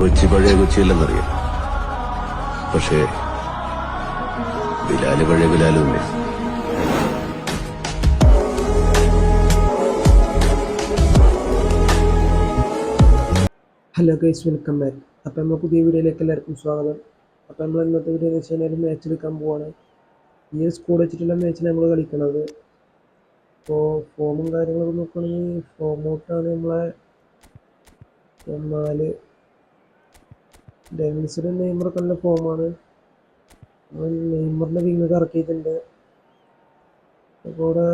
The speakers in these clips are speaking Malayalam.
കൊച്ചി പഴയ കൊച്ചിയല്ലെന്നറിയാം. പക്ഷേ ബിലാൽ പഴയ ബിലാലും ഹലോ ഗൈസ് വെൽക്കം ബാക്ക്. അപ്പം നമ്മൾ പുതിയ വീഡിയോയിലേക്ക് എല്ലാവർക്കും സ്വാഗതം. അപ്പം നമ്മൾ ഇന്നത്തെ വീഡിയോ എന്ന് വെച്ച് കഴിഞ്ഞാൽ മാച്ച് എടുക്കാൻ പോവാണ്. ഈ സ്കൂൾ വെച്ചിട്ടുള്ള മാച്ചിൽ നമ്മൾ കളിക്കുന്നത് അപ്പോൾ ഫോമും കാര്യങ്ങളൊക്കെ നോക്കുകയാണെങ്കിൽ ഫോം ഔട്ടാണ് നമ്മളെ എന്നാൽ ഡെവിൽസിലും നെയ്മറൊക്കെ നല്ല ഫോമാണ് നെയ്മറിന്റെ വിങ്ങൊക്കെ ഇറക്കിയിട്ടുണ്ട്. അപ്പോൾ ഇവിടെ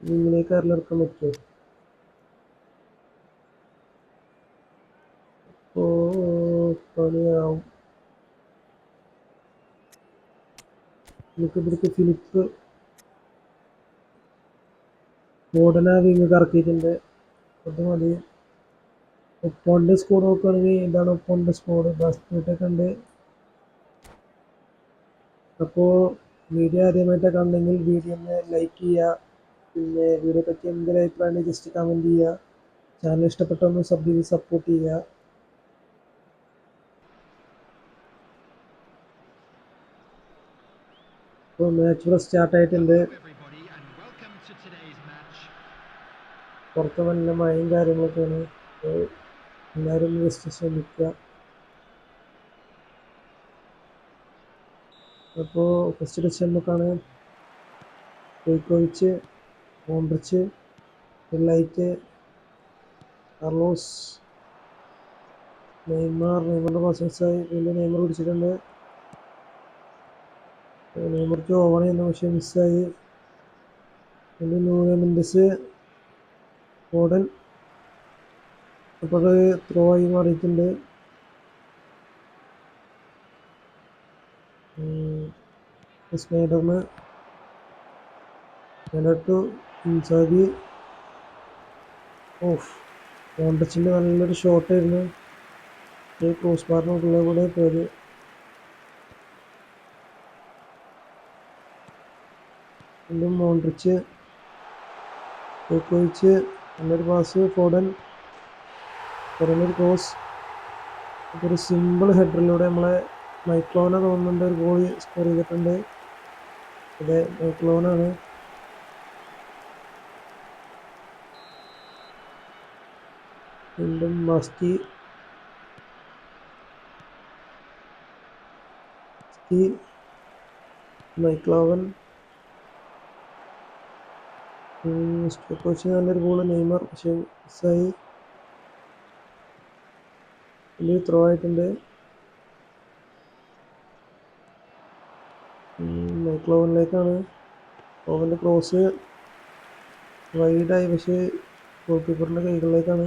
വിങ്ങിലേക്ക് ആരെങ്കിലും ഇറക്കാൻ പറ്റുമോ? ഓ പണിയാവും. നമുക്ക് ഇവിടുത്തെ ഫിലിപ്പ് ഓടന വിങ് കറക്കിയിട്ടുണ്ട് അത് മതി. ഒപ്പോണ്ട് സ്കോർ നോക്കുകയാണെങ്കിൽ ഇതാണ് ഒപ്പോണ്ട് സ്കോർ ബസ്റ്റിട്ടൊക്കെ ഉണ്ട്. അപ്പോൾ വീഡിയോ ആദ്യമായിട്ട് കാണണമെങ്കിൽ വീഡിയോ ഒന്ന് ലൈക്ക് ചെയ്യുക. പിന്നെ വീഡിയോ പറ്റി എന്തെങ്കിലും അഭിപ്രായം ജസ്റ്റ് കമന്റ് ചെയ്യുക. ചാനൽ ഇഷ്ടപ്പെട്ടൊന്ന് സബ് ചെയ്ത് സപ്പോർട്ട് ചെയ്യുക. ഇപ്പോൾ മാച്ച് ഇവിടെ സ്റ്റാർട്ടായിട്ടുണ്ട്. പുറത്ത് നല്ല മഴയും കാര്യങ്ങളൊക്കെയാണ്. എല്ലാവരും ജസ്റ്റ് ശ്രമിക്കുക. അപ്പോൾ ഫസ്റ്റ് ടെസ്റ്റ് നമുക്കാണ് കോഴിക്കോവിച്ച് ഓംബ്രിച്ച് ലൈറ്റ് കാർലോസ് നെയ്മർ നെയ്മറിന്റെ പാസൻസായി വീണ്ടും നെയ്മർ പിടിച്ചിട്ടുണ്ട്. നെയ്മർക്ക് ഓവൺ ചെയ്യുന്ന പക്ഷേ മിസ്സായി വീണ്ടും നൂന മെൻഡസ് ഓടൻ അപ്പോൾ അത് ത്രോ ആയി മാറിയിട്ടുണ്ട്. സ്നൈഡറിന് ടു ഇൻസാദി ഓഫ് കോണ്ടച്ചിന്റെ നല്ലൊരു ഷോട്ടായിരുന്നു ക്രോസ് ബാറിനുള്ള കൂടെ പോയത്. വീണ്ടും മോൺട്രിച്ച് കോക്കോയിച്ച് നല്ലൊരു പാസ് ഫോഡൻ പുറമൊരു ക്രോസ് ഒരു സിമ്പിൾ ഹെഡറിലൂടെ നമ്മളെ മൈക്ലോന തോന്നുന്നുണ്ട് ഒരു ഗോൾ സ്കോർ ചെയ്തിട്ടുണ്ട്. അതെ മൈക്ലോനാണ്. വീണ്ടും മസ്കി. മൈക്ലോവൻ. സ്റ്റോക്കോച്ച് നല്ലൊരു ഗോൾ നെയ്മർ. പക്ഷേ മിസ്സായി വലിയ ത്രോ ആയിട്ടുണ്ട്. മൈക്ലോവനിലേക്കാണ് ഓവന്റെ ക്ലോസ് വൈഡായി പക്ഷേ ഗോൾ കീപ്പറിന്റെ കൈകളിലേക്കാണ്.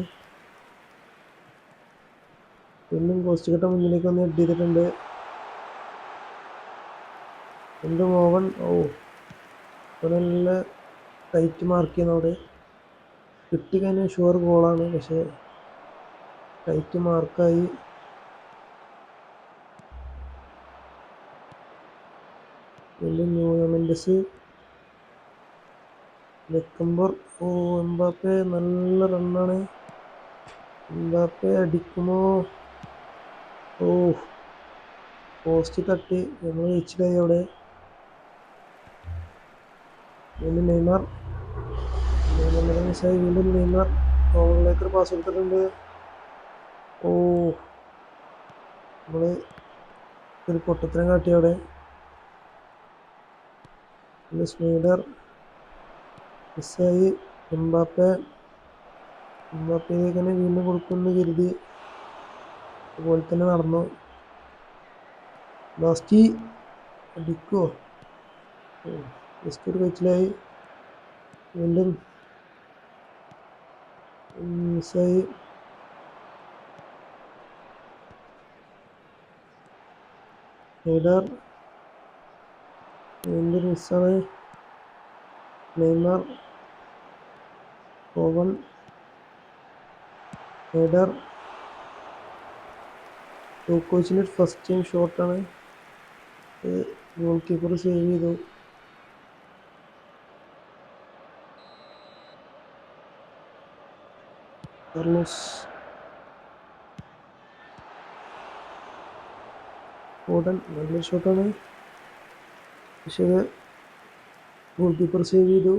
പിന്നും പോസ്റ്റ് കെട്ട മുന്നിലേക്ക് വന്ന് ഹെഡ് ചെയ്തിട്ടുണ്ട്. എന്ത് ഓവൻ ഓ നല്ല ടൈറ്റ് മാർക്ക് ചെയ്യുന്നവിടെ. കിട്ടിക്കഴിഞ്ഞാൽ ഷുവർ ഗോളാണ് പക്ഷേ ടൈറ്റ് മാർക്കായി വീണ്ടും ന്യൂമെൻഡസ് വെക്കുമ്പോൾ ഓ എംബാപ്പെ നല്ല റണ്ണാണ് എംബാപ്പെ അടിക്കുമോ? ഓ പോസ്റ്റ് തട്ടി. നമ്മൾ ജയിച്ചിട്ടായി അവിടെ? വീണ്ടും നെയ്മർ. നെയ്മറിന്റെ മിസ്സായി വീണ്ടും നെയ്മർ ഓവറിലേക്ക് പാസ് കൊടുത്തിട്ടുണ്ട്. ഓ. നമ്മൾ ഒരു പൊട്ടത്തരം കാട്ടി അവിടെ. പിന്നെ സ്മീഡർ മിസ്സായി എംബാപ്പെ. എംബാപ്പയിലേക്ക് തന്നെ വീണ്ടും കൊടുക്കുമെന്ന് കരുതി അതുപോലെ തന്നെ നടന്നു. ലാസ്റ്റ് അടിക്കുമോ ജസ്റ്റ് ഒരു കഴിച്ചിലായി വീണ്ടും മിസ്സായി. ഹെഡർ വീണ്ടും നെയ്മർ ഓവൻ ഹെഡർ ടോക്കോച്ചിന്റെ ഫസ്റ്റ് ടൈം ഷോട്ടാണ് ഗോൾ കീപ്പർ സേവ് ചെയ്തു. കാർലോസ് ഫോഡൻ നല്ല ഷോട്ടാണ് പക്ഷേ ഗോൾ കീപ്പർ സേവ് ചെയ്തു.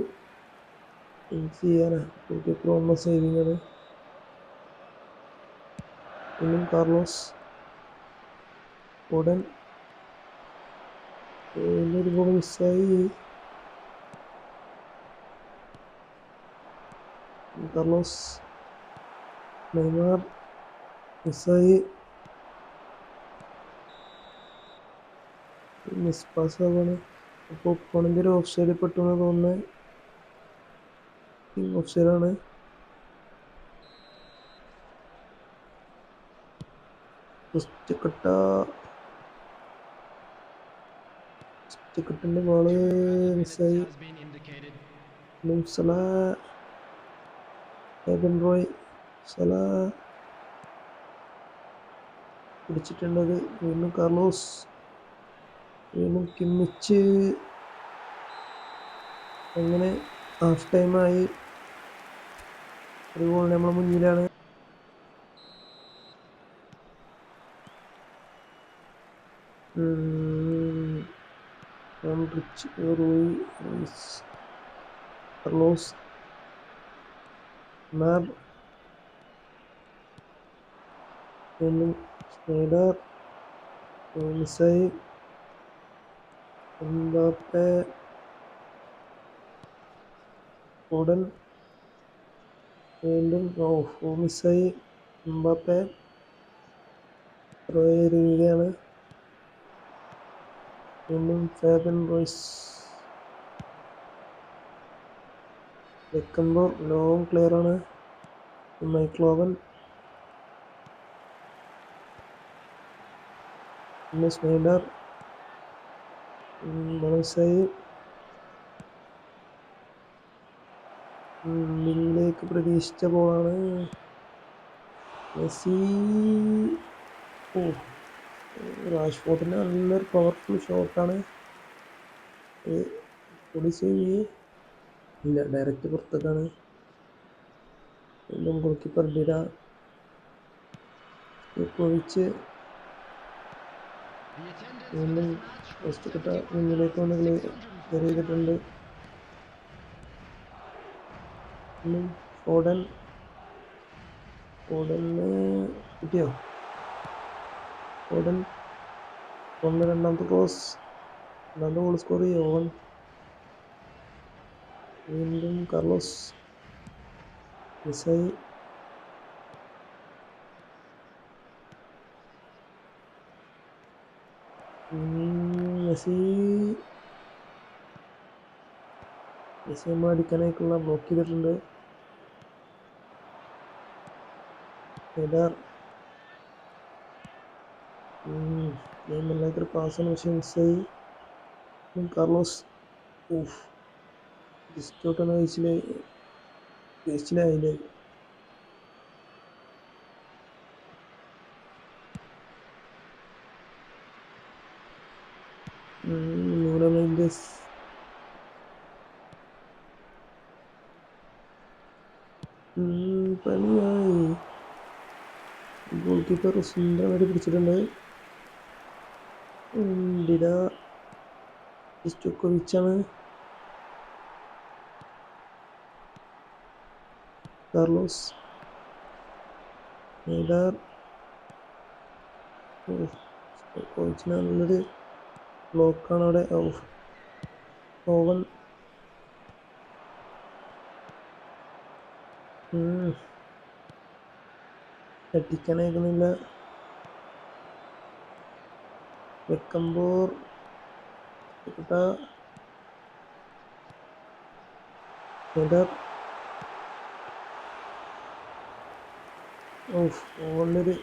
ചെയ്യാനാ ഗോൾ കീപ്പർ വന്ന സേവിങ് ആണ് വീണ്ടും കാർലോസ് ഉടൻ ഒരു ഗോൾ മിസ്സായി കാർലോസ് നെയ്മാർ മിസ്സായി മിസ് പാസ് ആവാണ് അപ്പോൾ ഒപ്പണെങ്കിൽ ഒരു ഓഫ് സൈഡിൽ പെട്ടു എന്ന് തോന്നുന്നത് ഓഫ് സൈഡാണ് കട്ടിന്റെ ബോൾ മിസ്സായി സല റോയ് സല. പിടിച്ചിട്ടുണ്ടത് വീണ്ടും കാർലോസ്. വീണ്ടും കിമ്മിച്ച് അങ്ങനെ ഹാഫ് ടൈമായി ഒരു ഗോൾ നമ്മളെ മുന്നിലാണ്. റിച്ച് എംബാപ്പെ ഉടൻ വീണ്ടും ഓ മിസ്സായി. എംബാപ്പെ റോയാണ് വീണ്ടും ഫാബൻ റോയ്സ് വെക്കുമ്പോൾ ലോങ് ക്ലിയർ ആണ് മൈക്ലോവൻ മിസ് സ്നൈഡർ. മനസ്സായി ബില്ലിലേക്ക് പ്രതീക്ഷിച്ച ബോളാണ് മെസ്സി ഓ രാജ്ഫോർട്ടിന്റെ നല്ലൊരു പവർഫുൾ ഷോട്ടാണ് പൊടി സേവ് ഇല്ല ഡയറക്റ്റ് പുറത്തേക്കാണ്. വീണ്ടും goalkeeper Dida Was first കിട്ട മുന്നിലേക്ക് വന്ന് കയറി ചെയ്തിട്ടുണ്ട് ഫോഡൻ ഫോഡന് കിട്ടിയോ? ഫോഡൻ ഒന്ന് രണ്ടാമത്തെ ക്രോസ് രണ്ടാമത്തെ ഗോൾ സ്കോർ ചെയ്യോ ഓൺ വീണ്ടും കാർലോസ്. മിസ്സായി. മെസ്സി. മെസ്സി നമ്മൾ അടിക്കാനായിട്ടുള്ള ബ്ലോക്ക് ചെയ്തിട്ടുണ്ട് ഹെഡർ എല്ലാത്തൊരു പാസ്സാണ് പക്ഷേ മിസ്സായി. കാർലോസ്. ഓഫ് ഡിസ്റ്റോട്ടാണ് വേസ്റ്റിലായി വേസ്റ്റിലായില്ലേ ന്യൂനോ മെൻഡസ് പണിയായി ഗോൾ കീപ്പർ സുന്ദരമായിട്ട് പിടിച്ചിട്ടുണ്ട് ഡിഡ സ്റ്റോക്കോവിച്ചാണ് കാർലോസ് നേടാർ നല്ലൊരു ബ്ലോക്കാണ് അവിടെ. ഓവൻ ഉം. അടിക്കാനായിരുന്നില്ല വെക്കമ്പൂർ. ഓവണിലൊരു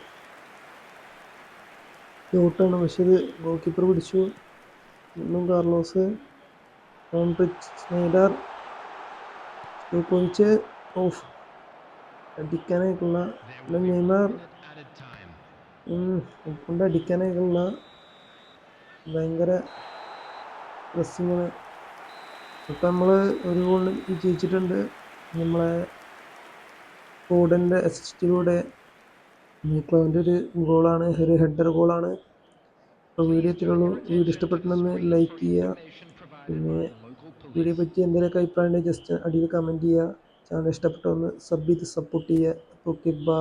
ഷോട്ടാണ് പക്ഷെ ഇത് ഗോൾ കീപ്പർ പിടിച്ചു. കാർലോസ് സ്നൈഡർ സ്റ്റോക്കോവിച്ച് ഓഫ് അടിക്കാനായിട്ടുള്ള നെയ്മർ. കൊണ്ട് അടിക്കാനായിട്ടുള്ള. ഭയങ്കര പ്രസ്സിങ്ങാണ് ഇപ്പം നമ്മൾ ഒരു ഗോളിന് വിജയിച്ചിട്ടുണ്ട്. നമ്മളെ ഫോർഡിന്റെ അസിസ്റ്റിലൂടെ മീക്ലോവിന്റെ ഒരു ഗോളാണ് ഒരു ഹെഡർ ഗോളാണ് അപ്പോൾ വീഡിയോ ഇത്രയുള്ളൂ വീഡിയോ ഇഷ്ടപ്പെട്ടെന്ന് ലൈക്ക് ചെയ്യുക. പിന്നെ വീഡിയോ പറ്റി എന്തെങ്കിലുമൊക്കെ അഭിപ്രായം ഉണ്ടെങ്കിൽ ജസ്റ്റ് അടിയിൽ കമന്റ് ചെയ്യുക. ചാനൽ ഇഷ്ടപ്പെട്ടൊന്ന് സബ് ചെയ്ത് സപ്പോർട്ട് ചെയ്യുക. ഓക്കെ ബാ